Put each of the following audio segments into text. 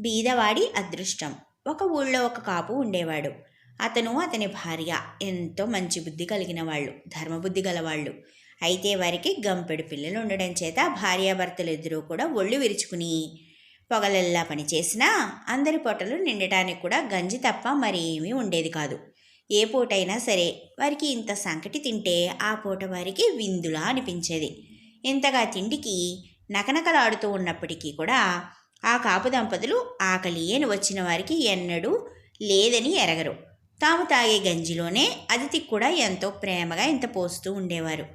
బీదవాడి అదృష్టం. ఒక ఊళ్ళో ఒక కాపు ఉండేవాడు. అతను అతని భార్య. ఎంతో మంచి బుద్ధి కలిగిన వాళ్ళు. ధర్మబుద్ధి గలవాళ్ళు. అయితే వారికి గంపెడు పిల్లలు ఉండడం చేత భార్యాభర్తలు ఇద్దరూ కూడా ఒళ్ళు విరుచుకుని పొగలల్లా పనిచేసినా అందరి పొట్టలు నిండటానికి కూడా గంజి తప్ప మరేమీ ఉండేది కాదు. ఏ పూటైనా సరే వారికి ఇంత సంకటి తింటే ఆ పూట వారికి విందులా అనిపించేది. ఇంతగా తిండికి నకనకలాడుతూ ఉన్నప్పటికీ కూడా ఆ కాపు దంపతులు ఆకలి అని వచ్చిన వారికి ఎన్నడూ లేదని ఎరగరు. తాము తాగే గంజిలోనే అతిథికి కూడా ఎంతో ప్రేమగా ఇంత పోస్తూ ఉండేవారు.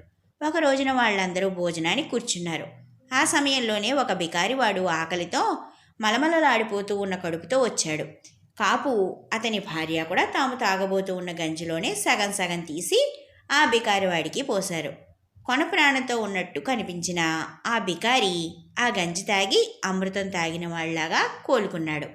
ఒక రోజున వాళ్ళందరూ భోజనానికి కూర్చున్నారు. ఆ సమయంలోనే ఒక బికారివాడు ఆకలితో మలమలలాడిపోతూ ఉన్న కడుపుతో వచ్చాడు. కాపు అతని భార్య కూడా తాము తాగబోతూ ఉన్న గంజిలోనే సగం సగం తీసి ఆ బికారివాడికి పోశారు. కొనప్రాణతో ఉన్నట్టు కనిపించిన ఆ బికారి ఆ గంజి తాగి అమృతం తాగిన వాళ్ళలాగా కోలుకున్నాడు.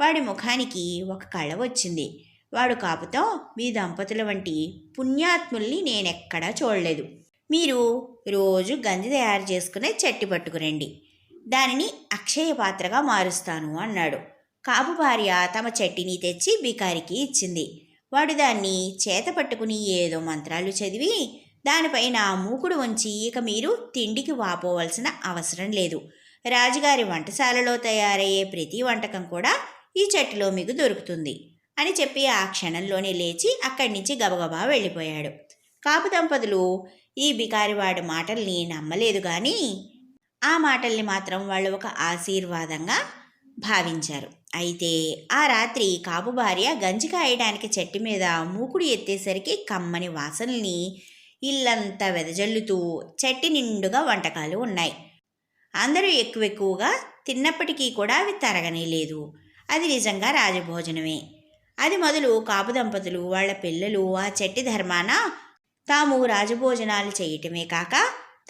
వాడి ముఖానికి ఒక కళ వచ్చింది. వాడు కాపుతో మీ దంపతుల వంటి పుణ్యాత్ముల్ని నేనెక్కడా చూడలేదు. మీరు రోజు గంజి తయారు చేసుకునే చెట్టి పట్టుకురండి. దానిని అక్షయ పాత్రగా మారుస్తాను అన్నాడు. కాపు భార్య తమ చెట్టిని తెచ్చి బికారికి ఇచ్చింది. వాడు దాన్ని చేత పట్టుకుని ఏదో మంత్రాలు చదివి దానిపైన మూకుడు ఉంచి ఇక మీరు తిండికి వాపోవలసిన అవసరం లేదు. రాజుగారి వంటశాలలో తయారయ్యే ప్రతి వంటకం కూడా ఈ చెట్టులో మీకు దొరుకుతుంది అని చెప్పి ఆ క్షణంలోనే లేచి అక్కడి నుంచి గబగబా వెళ్ళిపోయాడు. కాపు దంపతులు ఈ బికారివాడి మాటల్ని నమ్మలేదు కానీ ఆ మాటల్ని మాత్రం వాళ్ళు ఒక ఆశీర్వాదంగా భావించారు. అయితే ఆ రాత్రి కాపు భార్య గంజి కాయడానికి చెట్టు మీద మూకుడు ఎత్తేసరికి కమ్మని వాసనల్ని ఇల్లంతా వెదజల్లుతూ చెట్టి నిండుగా వంటకాలు ఉన్నాయి. అందరూ ఎక్కువ ఎక్కువగా తిన్నప్పటికీ కూడా అవి తరగనే లేదు. అది నిజంగా రాజభోజనమే. అది మొదలు కాపు దంపతులు వాళ్ళ పిల్లలు ఆ చెట్టి ధర్మాన తాము రాజభోజనాలు చేయటమే కాక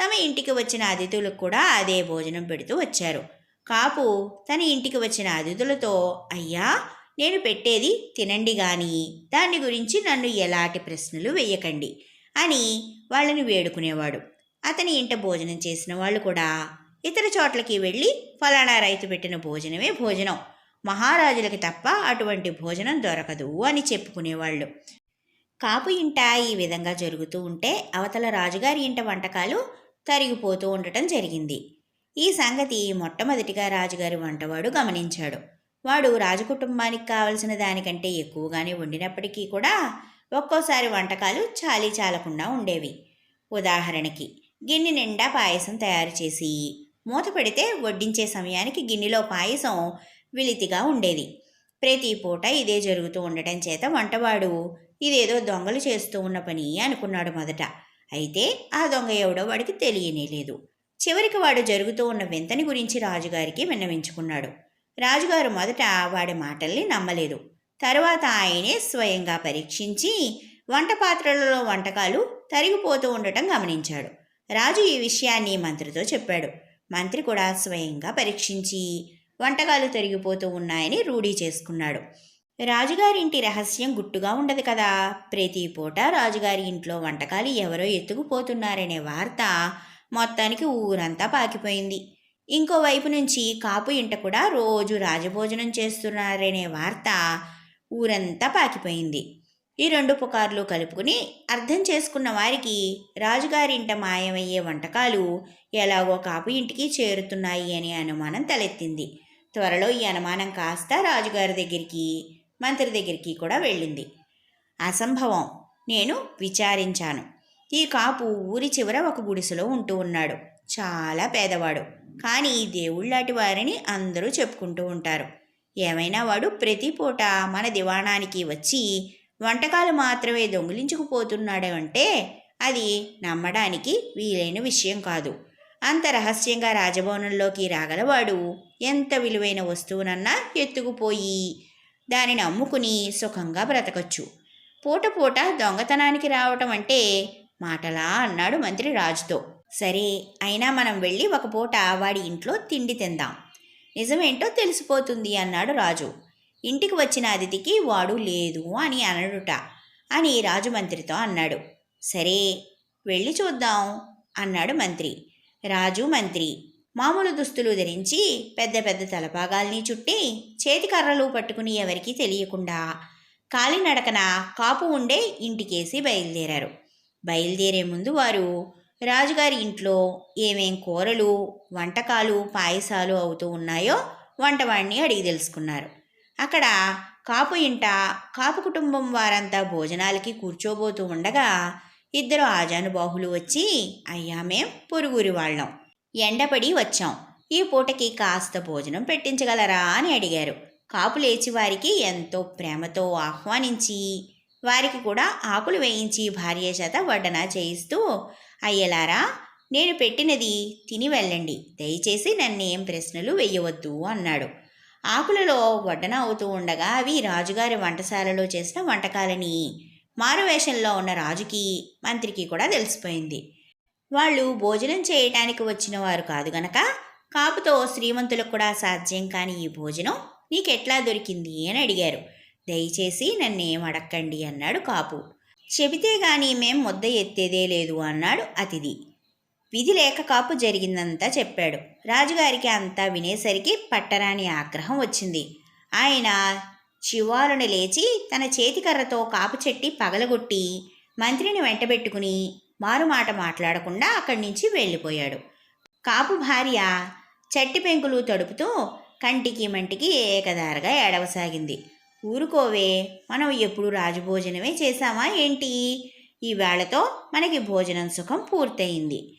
తమ ఇంటికి వచ్చిన అతిథులకు కూడా అదే భోజనం పెడుతూ వచ్చారు. కాపు తన ఇంటికి వచ్చిన అతిథులతో అయ్యా నేను పెట్టేది తినండి కానీ దాని గురించి నన్ను ఎలాంటి ప్రశ్నలు వేయకండి. అని వాళ్ళని వేడుకునేవాడు. అతని ఇంట భోజనం చేసిన వాళ్ళు కూడా ఇతర చోట్లకి వెళ్ళి ఫలానా రైతు పెట్టిన భోజనమే భోజనం. మహారాజులకి తప్ప అటువంటి భోజనం దొరకదు అని చెప్పుకునేవాళ్ళు. కాపు ఇంట ఈ విధంగా జరుగుతూ ఉంటే అవతల రాజుగారి ఇంట వంటకాలు తరిగిపోతూ ఉండటం జరిగింది. ఈ సంగతి మొట్టమొదటిగా రాజుగారి వంటవాడు గమనించాడు. వాడు రాజకుటుంబానికి కావలసిన దానికంటే ఎక్కువగానే వండినప్పటికీ కూడా ఒక్కోసారి వంటకాలు చాలీ చాలకుండా ఉండేవి. ఉదాహరణకి గిన్నె నిండా పాయసం తయారు చేసి మూత పెడితే వడ్డించే సమయానికి గిన్నెలో పాయసం విలితిగా ఉండేది. ప్రతి పూట ఇదే జరుగుతూ ఉండటం చేత వంటవాడు ఇదేదో దొంగలు చేస్తూ ఉన్న పని అనుకున్నాడు మొదట. అయితే ఆ దొంగ ఎవడో వాడికి తెలియనే లేదు. చివరికి వాడు జరుగుతూ ఉన్న వింతని గురించి రాజుగారికి విన్నవించుకున్నాడు. రాజుగారు మొదట వాడి మాటల్ని నమ్మలేదు. తరువాత ఆయనే స్వయంగా పరీక్షించి వంట పాత్రలలో వంటకాలు తరిగిపోతూ ఉండటం గమనించాడు. రాజు ఈ విషయాన్ని మంత్రితో చెప్పాడు. మంత్రి కూడా స్వయంగా పరీక్షించి వంటకాలు తరిగిపోతూ ఉన్నాయని రూఢీ చేసుకున్నాడు. రాజుగారింటి రహస్యం గుట్టుగా ఉండదు కదా. ప్రతి పూట రాజుగారి ఇంట్లో వంటకాలు ఎవరో ఎత్తుకుపోతున్నారనే వార్త మొత్తానికి ఊరంతా పాకిపోయింది. ఇంకోవైపు నుంచి కాపు ఇంట కూడా రోజు రాజభోజనం చేస్తున్నారనే వార్త ఊరంతా పాకిపోయింది. ఈ రెండు పుకార్లు కలుపుకుని అర్థం చేసుకున్న వారికి రాజుగారింట మాయమయ్యే వంటకాలు ఎలాగో కాపు ఇంటికి చేరుతున్నాయి అనే అనుమానం తలెత్తింది. త్వరలో ఈ అనుమానం కాస్త రాజుగారి దగ్గరికి మంత్రి దగ్గరికి కూడా వెళ్ళింది. అసంభవం. నేను విచారించాను. ఈ కాపు ఊరి చివర ఒక గుడిసెలో ఉంటూ ఉన్నాడు. చాలా పేదవాడు. కానీ దేవుళ్ళాటి వారిని అందరూ చెప్పుకుంటూ ఉంటారు. ఏమైనా వాడు ప్రతి పూట మన దివాణానికి వచ్చి వంటకాలు మాత్రమే దొంగిలించుకుపోతున్నాడు అంటే అది నమ్మడానికి వీలైన విషయం కాదు. అంత రహస్యంగా రాజభవనంలోకి రాగలవాడు ఎంత విలువైన వస్తువునన్నా ఎత్తుకుపోయి దానిని అమ్ముకుని సుఖంగా బ్రతకచ్చు. పూట పూట దొంగతనానికి రావటం అంటే మాటలా అన్నాడు మంత్రి రాజుతో. సరే అయినా మనం వెళ్ళి ఒక పూట వాడి ఇంట్లో తిండి తిందాం. నిజమేంటో తెలిసిపోతుంది అన్నాడు రాజు. ఇంటికి వచ్చిన అతిథికి వాడు లేదు అని అనడుట అని రాజు మంత్రితో అన్నాడు. సరే వెళ్ళి చూద్దాం అన్నాడు మంత్రి. రాజు మంత్రి మామూలు దుస్తులు ధరించి పెద్ద పెద్ద తలపాగాల్ని చుట్టి చేతికర్రలు పట్టుకుని ఎవరికీ తెలియకుండా కాలినడకన కాపు ఉండే ఇంటికేసి బయలుదేరారు. బయలుదేరే ముందు వారు రాజుగారి ఇంట్లో ఏమేం కూరలు వంటకాలు పాయసాలు అవుతూ ఉన్నాయో వంటవాడిని అడిగి తెలుసుకున్నారు. అక్కడ కాపు ఇంట కాపు కుటుంబం వారంతా భోజనాలకి కూర్చోబోతూ ఉండగా ఇద్దరు ఆజానుబాహులు వచ్చి అయ్యా మేం పొరుగురి వాళ్ళం. ఎండపడి వచ్చాం. ఈ పూటకి కాస్త భోజనం పెట్టించగలరా? అని అడిగారు. కాపు లేచి వారికి ఎంతో ప్రేమతో ఆహ్వానించి వారికి కూడా ఆకులు వేయించి భార్య చేత వడ్డన చేయిస్తూ అయ్యలారా నేను పెట్టినది తిని వెళ్ళండి. దయచేసి నన్నేం ప్రశ్నలు వెయ్యవద్దు అన్నాడు. ఆకులలో వడ్డన అవుతూ ఉండగా అవి రాజుగారి వంటశాలలో చేసిన వంటకాలని. మారువేషంలో ఉన్న రాజుకి మంత్రికి కూడా తెలిసిపోయింది. వాళ్ళు భోజనం చేయటానికి వచ్చిన వారు కాదు గనక కాపుతో శ్రీమంతులకు కూడా సాధ్యం కాని ఈ భోజనం నీకెట్లా దొరికింది అని అడిగారు. దయచేసి నన్నేం అడక్కండి అన్నాడు కాపు. చెబితే గాని మేం ముద్ద ఎత్తేదే లేదు అన్నాడు అతిథి. విధి లేక కాపు జరిగిందంతా చెప్పాడు. రాజుగారికి అంతా వినేసరికి పట్టరాని ఆగ్రహం వచ్చింది. ఆయన చివాలును లేచి తన చేతికర్రతో కాపు చెట్టి పగలగొట్టి మంత్రిని వెంటబెట్టుకుని మారుమాట మాట్లాడకుండా అక్కడి నుంచి వెళ్ళిపోయాడు. కాపు భార్య చెట్టి పెంకులు తడుపుతూ కంటికి మంటికి ఏకదారగా ఏడవసాగింది. ఊరుకోవే మనం ఎప్పుడు రాజభోజనమే చేశామా ఏంటి? ఈ వేళతో మనకి భోజనం సుఖం పూర్తయింది.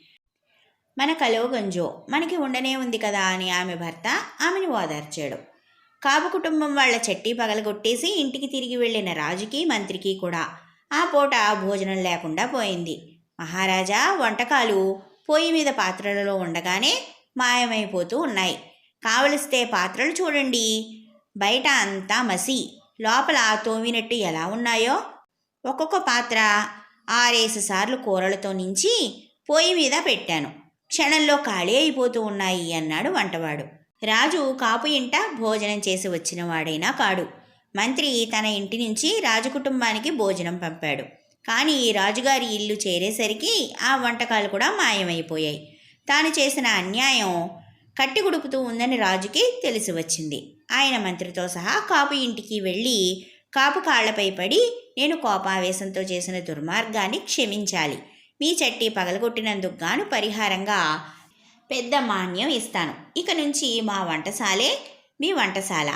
మన కలువ గంజో మనకి ఉండనే ఉంది కదా అని ఆమె భర్త ఆమెను ఓదార్చాడు. కాపు కుటుంబం వాళ్ళ చెట్టి పగలగొట్టేసి ఇంటికి తిరిగి వెళ్ళిన రాజుకి మంత్రికి కూడా ఆ పూట భోజనం లేకుండా పోయింది. మహారాజా వంటకాలు పొయ్యి మీద పాత్రలలో ఉండగానే మాయమైపోతూ ఉన్నాయి. కావలిస్తే పాత్రలు చూడండి. బయట అంతా మసి. లోపల తోమినట్టు ఎలా ఉన్నాయో? ఒక్కొక్క పాత్ర ఆరేసి సార్లు కూరలతో నించి పొయ్యి మీద పెట్టాను. క్షణంలో ఖాళీ అయిపోతూ ఉన్నాయి అన్నాడు వంటవాడు. రాజు కాపు ఇంట భోజనం చేసి వచ్చిన వాడైనా కాడు. మంత్రి తన ఇంటి నుంచి రాజు కుటుంబానికి భోజనం పంపాడు. కానీ రాజుగారి ఇల్లు చేరేసరికి ఆ వంటకాలు కూడా మాయమైపోయాయి. తాను చేసిన అన్యాయం కట్టిగుడుపుతూ ఉందని రాజుకి తెలిసి వచ్చింది. ఆయన మంత్రితో సహా కాపు ఇంటికి వెళ్ళి కాపు కాళ్ళపై పడి నేను కోపావేశంతో చేసిన దుర్మార్గాన్ని క్షమించాలి. మీ చట్టి పగలగొట్టినందుకు గాను పరిహారంగా పెద్ద మాన్యం ఇస్తాను. ఇక నుంచి మా వంటశాలే మీ వంటశాల.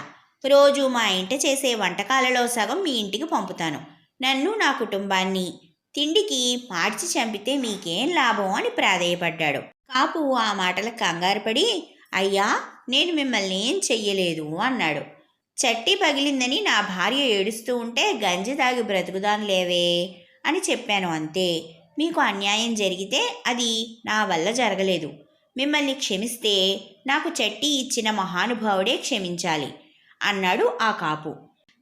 రోజు మా ఇంట చేసే వంటకాలలో సగం మీ ఇంటికి పంపుతాను. నన్ను నా కుటుంబాన్ని తిండికి మార్చి చంపితే మీకేం లాభం అని ప్రాధేయపడ్డాడు. కాపు ఆ మాటలకు కంగారుపడి అయ్యా నేను మిమ్మల్ని ఏం చెయ్యలేదు అన్నాడు. చట్టి పగిలిందని నా భార్య ఏడుస్తూ ఉంటే గంజి తాగి బ్రతుకుదాను లేవే అని చెప్పాను అంతే. మీకు అన్యాయం జరిగితే అది నా వల్ల జరగలేదు. మిమ్మల్ని క్షమిస్తే నాకు చట్టి ఇచ్చిన మహానుభావుడే క్షమించాలి అన్నాడు ఆ కాపు.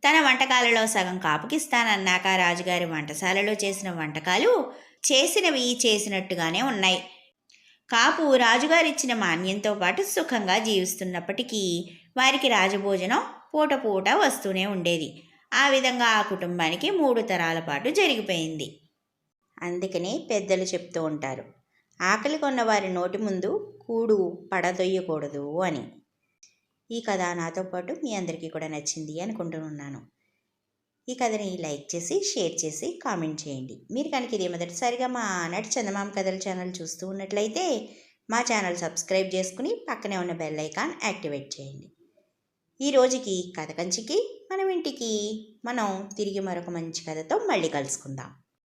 తన వంటకాలలో సగం కాపుకిస్తానన్నాక రాజుగారి వంటశాలలో చేసిన వంటకాలు చేసినవి చేసినట్టుగానే ఉన్నాయి. కాపు రాజుగారిచ్చిన మాన్యంతో పాటు సుఖంగా జీవిస్తున్నప్పటికీ వారికి రాజభోజనం పూట పూట వస్తూనే ఉండేది. ఆ విధంగా ఆ కుటుంబానికి మూడు తరాల పాటు జరిగిపోయింది. అందుకనే పెద్దలు చెప్తూ ఉంటారు ఆకలి కొన్న వారి నోటి ముందు కూడు పడదొయ్యకూడదు అని. ఈ కథ నాతో పాటు మీ అందరికీ కూడా నచ్చింది అనుకుంటున్నాను. ఈ కథని లైక్ చేసి షేర్ చేసి కామెంట్ చేయండి. మీరు కనుక ఇదే మొదటిసారిగా మా నటి చందమామ కథల ఛానల్ చూస్తూ ఉన్నట్లయితే మా ఛానల్ సబ్స్క్రైబ్ చేసుకుని పక్కనే ఉన్న బెల్ ఐకాన్ యాక్టివేట్ చేయండి. ఈ రోజుకి కథ కంచికి మనం ఇంటికి మనం తిరిగి మరొక మంచి కథతో మళ్ళీ కలుసుకుందాం.